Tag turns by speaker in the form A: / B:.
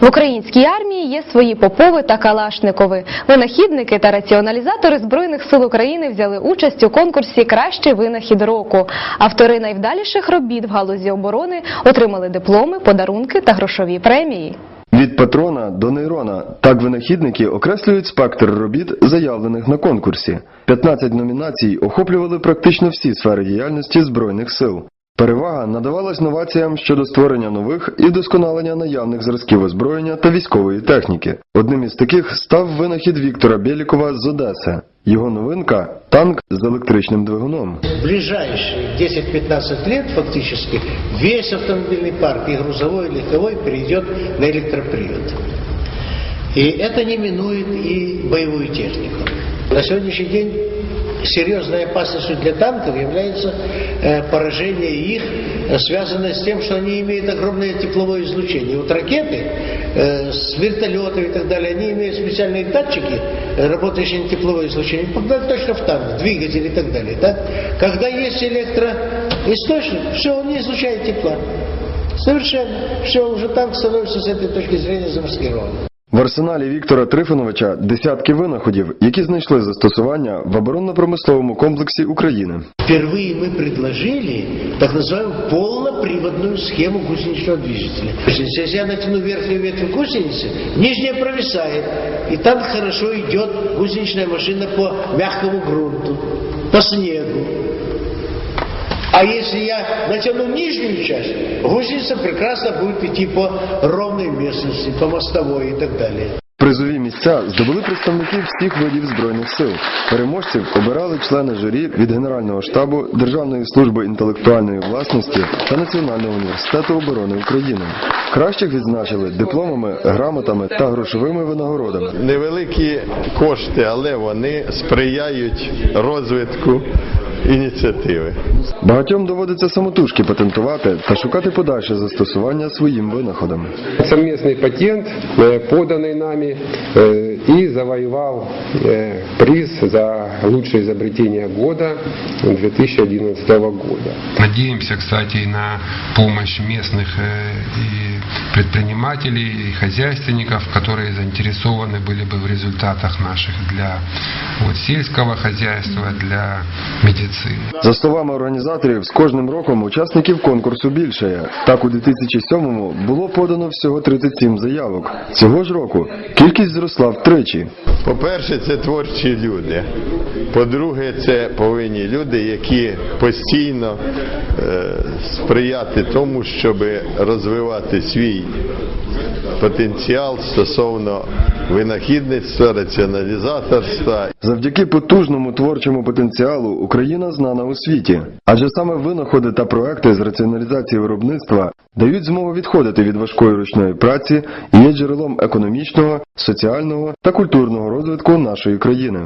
A: В українській армії є свої попови та калашникови. Винахідники та раціоналізатори Збройних сил України взяли участь у конкурсі Кращий винахід року. Автори найвдаліших робіт в галузі оборони отримали дипломи, подарунки та грошові премії.
B: Від патрона до нейрона так винахідники окреслюють спектр робіт, заявлених на конкурсі. 15 номінацій охоплювали практично всі сфери діяльності Збройних сил. Перевага надавалась новаціям щодо створення нових і вдосконалення наявних зразків озброєння та військової техніки. Одним із таких став винахід Віктора Бєлікова з Одеси. Його новинка танк з електричним двигуном.
C: В ближайшие 10-15 лет фактически весь автомобильный парк, и грузовой, и легковой, перейдет на электропривод. И это не минует и боевую технику. На сегодняшний день серьезной опасностью для танков является э, поражение их, э, связанное с тем, что они имеют огромное тепловое излучение. Вот ракеты э, с вертолетов и так далее, они имеют специальные датчики, работающие на тепловое излучение, попадают точно в танк, двигатель и так далее. Да? Когда есть электроисточник, все, он не излучает тепла. Совершенно. Все, уже танк становится с этой точки зрения замаскированным.
B: В арсеналі Віктора Трифоновича десятки винаходів, які знайшли застосування в оборонно-промисловому комплексі України.
C: Впервые мы предложили так называемую полноприводную схему гусеничного двигателя. То есть, Если я натяну верхнюю ветвь гусеницы, нижняя провисает, и там хорошо идет гусеничная машина по мягкому грунту, по снегу. А если я натяну нижнюю часть, гусеница прекрасно будет идти по ровной местности, по мостовой и так далее.
B: Призові місця здобули представники всіх видів збройних сил. Переможців обирали члени журі від Генерального штабу Державної служби інтелектуальної власності та Національного університету оборони України. Кращих відзначили дипломами, грамотами та грошовими винагородами.
D: невеликі кошти, але вони сприяють розвитку ініціативи.
B: Багатьом доводиться самотужки патентувати та шукати подальше застосування своїм винаходам.
E: совместный патент, э, поданный нами, э, и завоевал э, приз за лучшее изобретение года 2011 года.
F: Надеемся, кстати, и на помощь местных э, и предпринимателей, и хозяйственников, которые заинтересованы были бы в результатах наших для вот, сельского хозяйства, для медицины.
B: За словами організаторів, з кожним роком учасників конкурсу більшає. Так у 2007-му було подано всього 37 заявок. Цього ж року кількість зросла Втричі.
D: По-перше, це творчі люди. По-друге, це повинні люди, які постійно сприяти тому, щоб розвивати свій потенціал стосовно винахідництва, раціоналізаторства
B: Завдяки потужному творчому потенціалу Україна знана у світі, адже саме винаходи та проекти з раціоналізації виробництва дають змогу відходити від важкої ручної праці і є джерелом економічного, соціального та культурного розвитку нашої країни.